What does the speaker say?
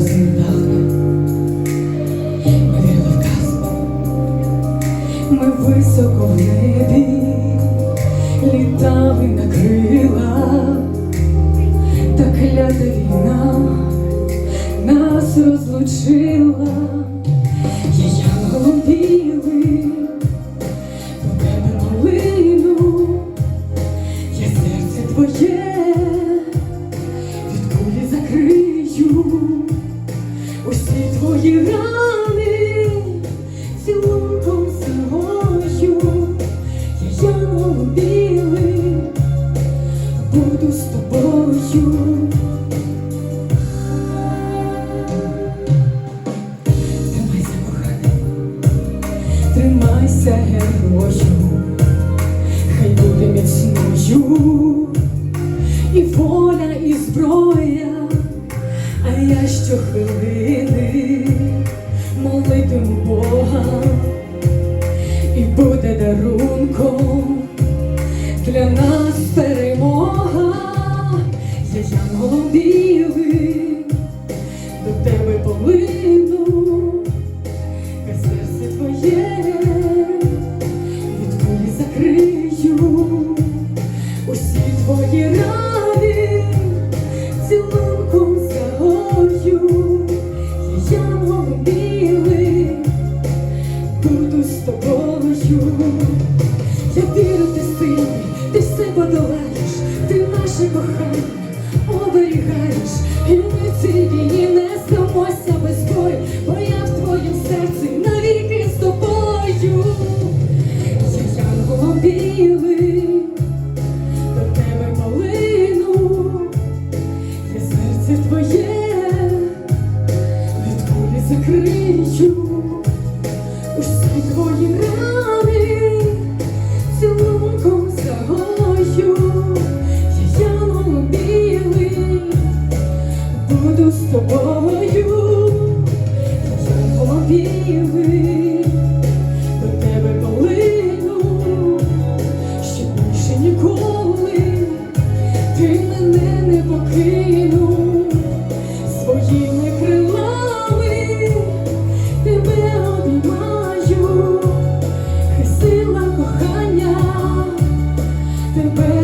слів ми вірили ми високо в небі, літали на крилах, та війна нас розлучила, я голубіли, по тебе малину, є серце твоє. Усі твої рани цілунком загою, я білим буду з тобою. Тримайся, коханий, тримайся, герою, хай буде міцною. І воля, і зброя, я щохвилини молитиму Бога, і буде дарунком для нас перемога, я янголом білим Я вірю, ти сильний, ти все подолаєш, ти наше кохання оберігаєш, і ми в цій війні не здамося без бою, бо я в твоїм серці навіки з тобою. Я янголом білим, до тебе полину, я серце твоє від кулі закрию. Усі твої рани співи, до тебе полину, що більше ніколи ти мене не покинув своїми крилами, тебе обіймаю, сила кохання тебе.